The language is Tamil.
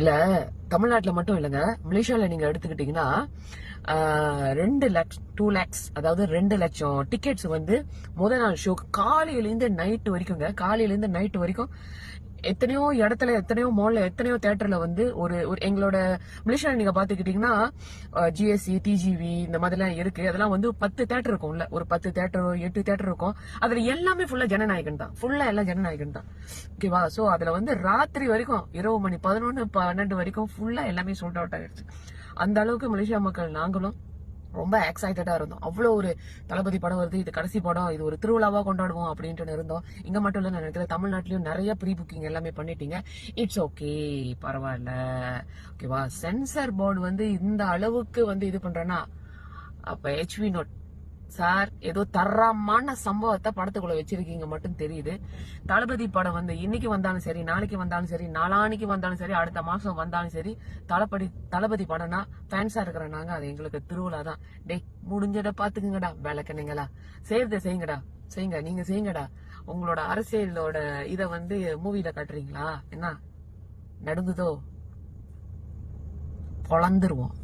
இல்லை தமிழ்நாட்டில் மட்டும் இல்லைங்க. மலேசியாவில் நீங்கள் எடுத்துக்கிட்டீங்கன்னா ரெண்டு லட்சம் டூ லேக்ஸ் அதாவது ரெண்டு லட்சம் டிக்கெட்ஸ் வந்து முத நாள் ஷோ காலையிலேருந்து நைட்டு வரைக்குங்க. காலையிலேருந்து நைட்டு வரைக்கும் எத்தனையோ இடத்துல எத்தனையோ மால்ல எத்தனையோ தேட்டர்ல வந்து ஒரு ஒரு எங்களோட மலேசியால நீங்க பாத்துக்கிட்டீங்கன்னா ஜிஎஸ்சி டிஜிவி இந்த மாதிரிலாம் இருக்கு. அதெல்லாம் வந்து பத்து தேட்டர் இருக்கும்ல. ஒரு பத்து தேட்டர் எட்டு தேட்டர் இருக்கும். அதுல எல்லாமே ஃபுல்லா ஜனநாயகன் தான். ஃபுல்லா எல்லாம் ஜனநாயகன் தான். ஓகேவா சோ அதுல வந்து ராத்திரி வரைக்கும் இரவு மணி பதினொன்னு பன்னெண்டு வரைக்கும் ஃபுல்லா எல்லாமே சோல்ட் அவுட் ஆயிடுச்சு. அந்த அளவுக்கு மலேசியா மக்கள் நாங்களும் ரொம்ப எக்ஸைட்டடாக இருந்தோம். அவ்வளோ ஒரு தளபதி படம் வருது. இது கடைசி படம். இது ஒரு திருவிழாவாக கொண்டாடுவோம் அப்படின்ட்டு இருந்தோம். இங்கே மட்டும் இல்லை நான் நினைக்கிறேன் தமிழ்நாட்டிலையும் நிறைய ப்ரீ புக்கிங் எல்லாமே பண்ணிட்டீங்க. இட்ஸ் ஓகே பரவாயில்ல. ஓகேவா சென்சார் போர்டு வந்து இந்த அளவுக்கு வந்து இது பண்ணுறேன்னா அப்போ ஹெச்வி நோட் சார் ஏதோ தரமான சம்பவத்தை படத்துக்குள்ள வச்சிருக்கீங்க மட்டும் தெரியுது. தளபதி படம் வந்து இன்னைக்கு வந்தாலும் சரி நாளைக்கு வந்தாலும் சரி நாளானிக்கு வந்தாலும் சரி அடுத்த மாசம் வந்தாலும் சரி தளபதி தளபதி படம்னா ஃபேன்ஸா இருக்கிற நாங்க அது எங்களுக்கு திருவிழா தான். டேய் முடிஞ்சதை பாத்துக்குங்கடா விளக்கணுங்களா செய்யறத செய்யுங்கடா செய்யுங்க நீங்க செய்யுங்கடா. உங்களோட அரசியலோட இத வந்து மூவில காட்டுறீங்களா? என்ன? நடுங்குதோ? பொழந்துருவோம்.